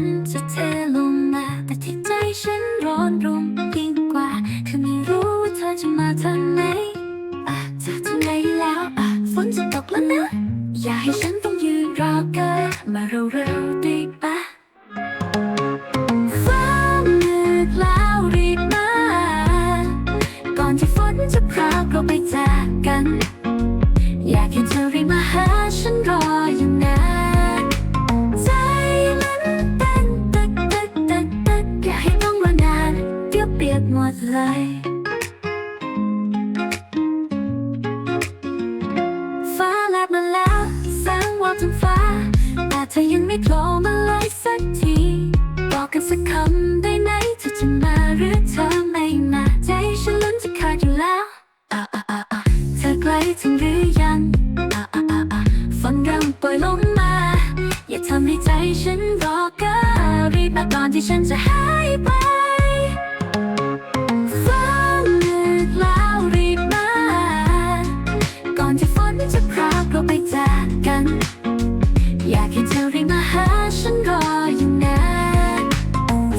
นจะเทลงมาแต่ที่ใจฉันร้อนรุมยิ่งกว่า คือไม่รู้ว่าเธอจะมาทางไหนอะจะทางไหนแล้วอะฝนจะตกแล้วนะ อย่าให้ฉันต้องยืนรอเกอมาเร็วๆได้ปะฟ้ามืดแล้วรีบมา ก่อนที่ฝนจะพรากเราไปจากกัน อยากให้เธอรีบมาหา ถึงหรือยังอะอะอะอะฝเริ่ปล่อยลงมา อย่าทำให้ใจฉันรอเกอรีบมาก่อนที่ฉันจะหายไปฟ้ามืดแล้วรีบมา ก่อนที่ฝนจะพรากเราไปจากกัน อยากให้เธอรีบมาหาฉันรออยู่นะ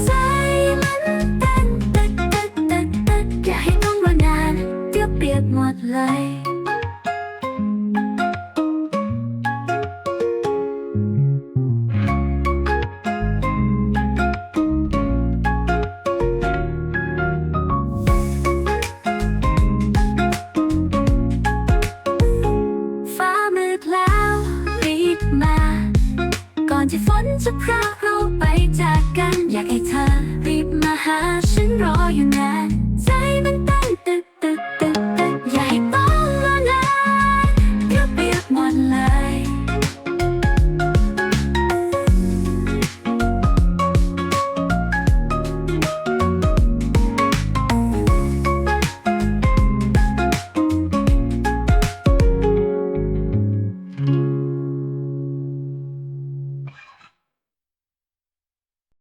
ใจมันเต้นตึกตึกตึตึกอย่ให้ต้องรอนานเกเปียกหมดเลย จะพรากเราไปจากกัน อยากให้เธอรีบมาหาฉันรออยู่นะ